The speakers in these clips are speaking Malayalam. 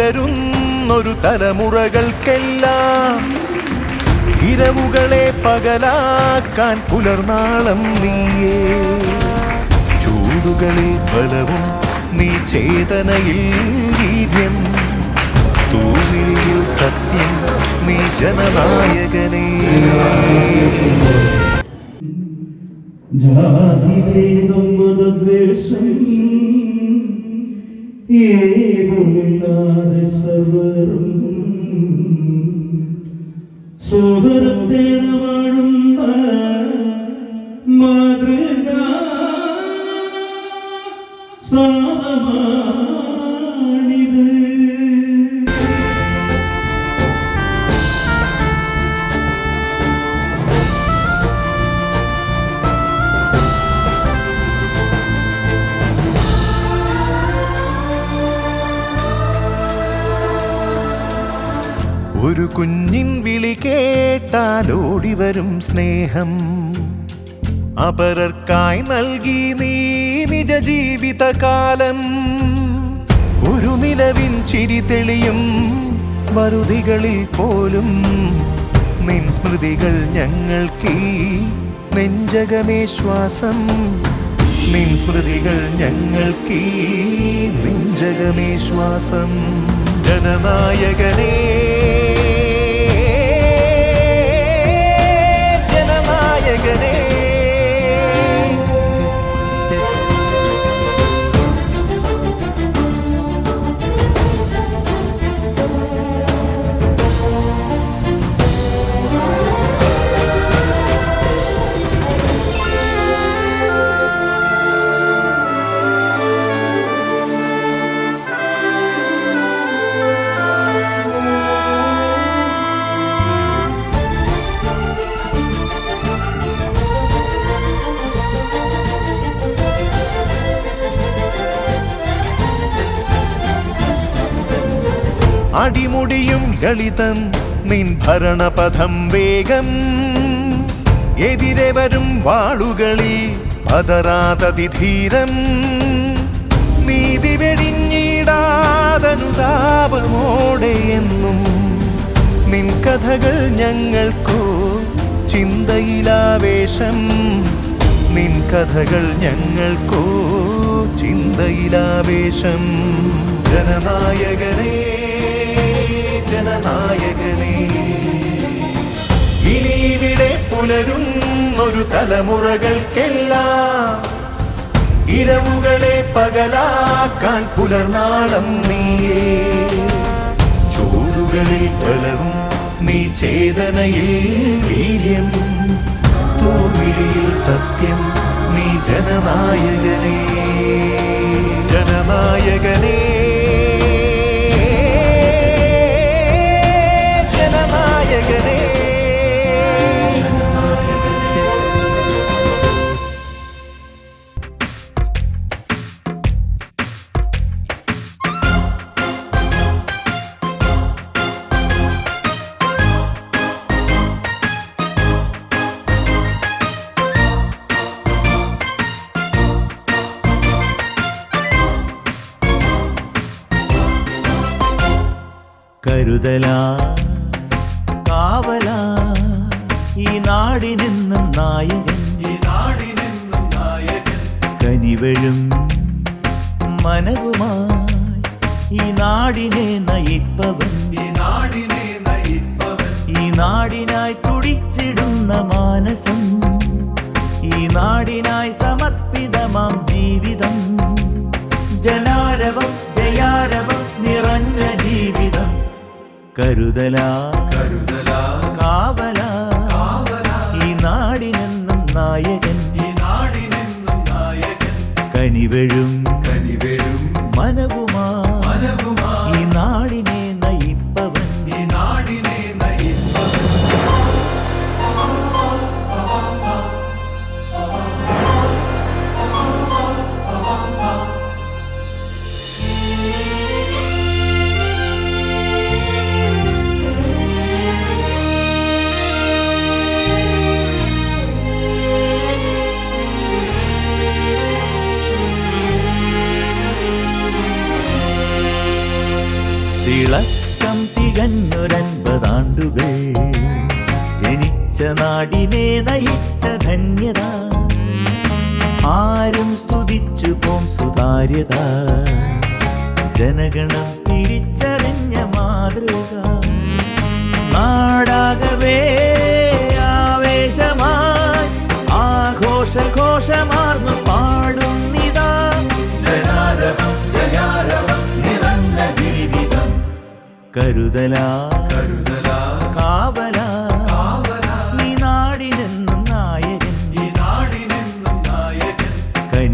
പുലരുന്നൊരു തലമുറകൾക്കെല്ലാം ഇരവുകളെ പകലാക്കാൻ പുലർനാളം നീയേ. ചൂടുകളിൽ ബലവും നീ ചേതനയിൽ വീര്യം. തൂവിളിയിൽ സത്യം നീ ജനനായകനേ. ജാതിഭേദം മതദ്വേഷം. സർവരും സോദരത്തേട ഒരു കുഞ്ഞിൻ വിളി കേട്ടാൽ ഓടിവരും സ്നേഹം. അപരർക്കായി നൽകി നീ നിജ ജീവിതകാലം ഒരു നിലവിൻ ചിരി തെളിയും വറുതികളിൽ പോലും. നിൻ സ്മൃതികൾ ഞങ്ങൾക്ക് നെഞ്ചകമേ ശ്വാസം. നിൻ സ്മൃതികൾ ഞങ്ങൾക്ക് നെഞ്ചകമേ ശ്വാസം. ജനനായകനേ ജനനായകനേ അടിമുടിയും ലളിതൻ നിൻ ഭരണപഥം വേഗം. എതിരെ വരും വാളുകളിൽ പതരാതതിധീരം നീതി വെടിഞ്ഞിടാതനുതാപമോടെ എന്നും നിൻ കഥകൾ ഞങ്ങൾക്കോ ചിന്തയിലാവേശം. നിൻ കഥകൾ ഞങ്ങൾക്കോ ചിന്തയിലാവേശം. ജനനായകനേ ജനനായകനേ. ഇനി ഇവിടെ പുലരും ഒരു തലമുറകൾക്കെല്ലാം ഇരവുകളെ പകലാക്കാൻ പുലർനാളം നീയേ. ചൂടുകളിൽ ബലവും നീ ചേതനയിൽ വീര്യം. തൂവിഴിയിൽ സത്യം നീ ജനനായകനേ. ജനനായകനേ. കരുതലാ കാവലാ? ഈ നാടിനെന്നും നായകൻ. കനിവഴും മനവുമായി ഈ നാടിനെ നയിപ്പവൻ. ഈ നാടിനായി തുടിച്ചിടുന്ന മാനസം. കരുതലാ. കരുതലാ. കാവലാ. ഈ നാടിനെന്നും നായകൻ. കനിവഴും. മനവുമാ. ഈ നാടിനെ തികഞ്ഞൊരൻപതാണ്ടുകൾ ജനിച്ച നാടിനെ നയിച്ച ധന്യത. ആരും സ്തുതിച്ചു പോം സുതാര്യത. ജനഗണം തിരിച്ചറിഞ്ഞ മാതൃക. നാടാകവേ ആവേശമായി. ആഘോഷഘോഷമാർന്നു പാടുന്നിതാ. ജനാരവം ജയാരവം നിറഞ്ഞ ജീവിതം. കരുതലാ. കരുതലാ.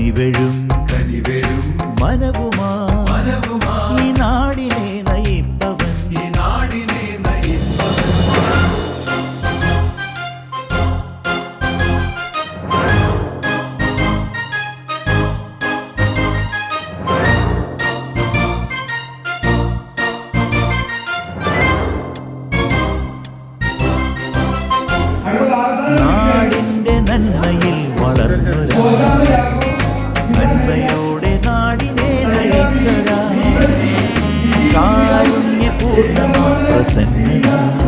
കനിവഴും കനിവേഴും മനവുമാ മനവുമാ Amen.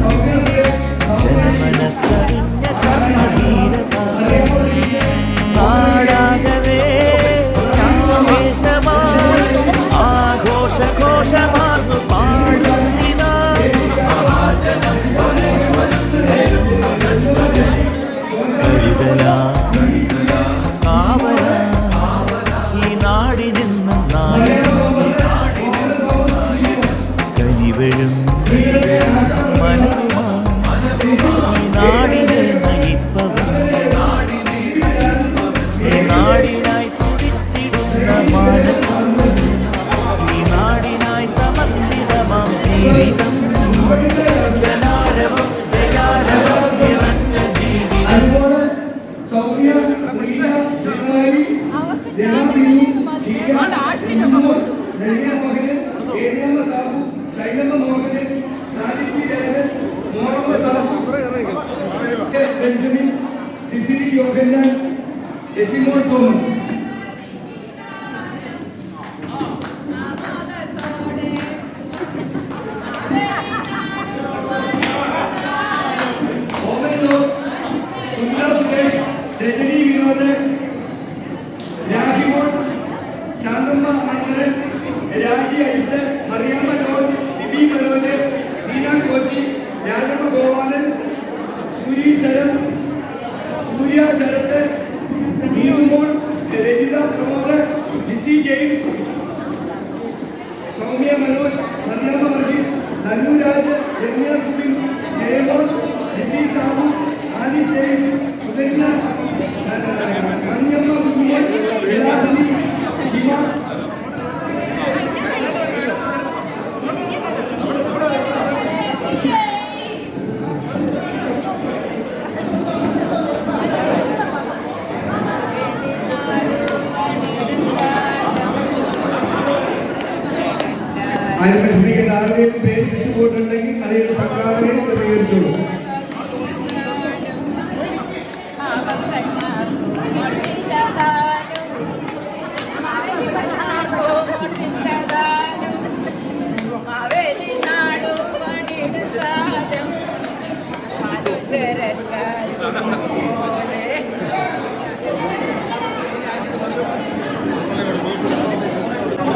ധന്യ മോഹന് ഏരിയമ്മ സാബു ശൈലമ്മ മോഹന് സാലിപ്പി രവൻ മോഹമ്മ Sabu Benjamin Cicily Yohannan എസിമോൾ Thomas. Surya Sarath Surya Sarath Neenumol Rachitha Pramod Lissy James Soumya Manoj Mariyamma Varghese Dhanuraj Ramya Subin Jayamol Lissy Sabu Alice James Sukanya അതിന് സർട്ടിഫിക്കറ്റ് ആരുടെയും പേര് വിട്ടുപോയിട്ടുണ്ടെങ്കിൽ അതേ സംഘാടകൻ ക്രമീകരിച്ചോളൂ.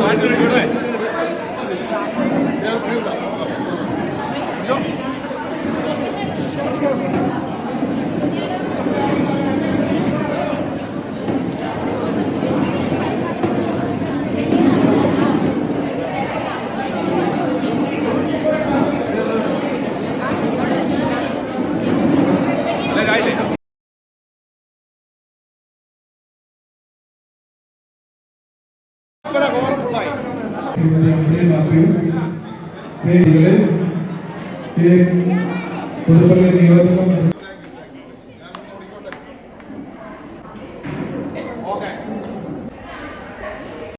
വേദികളെ പുതുപ്പള്ളി നിയോജക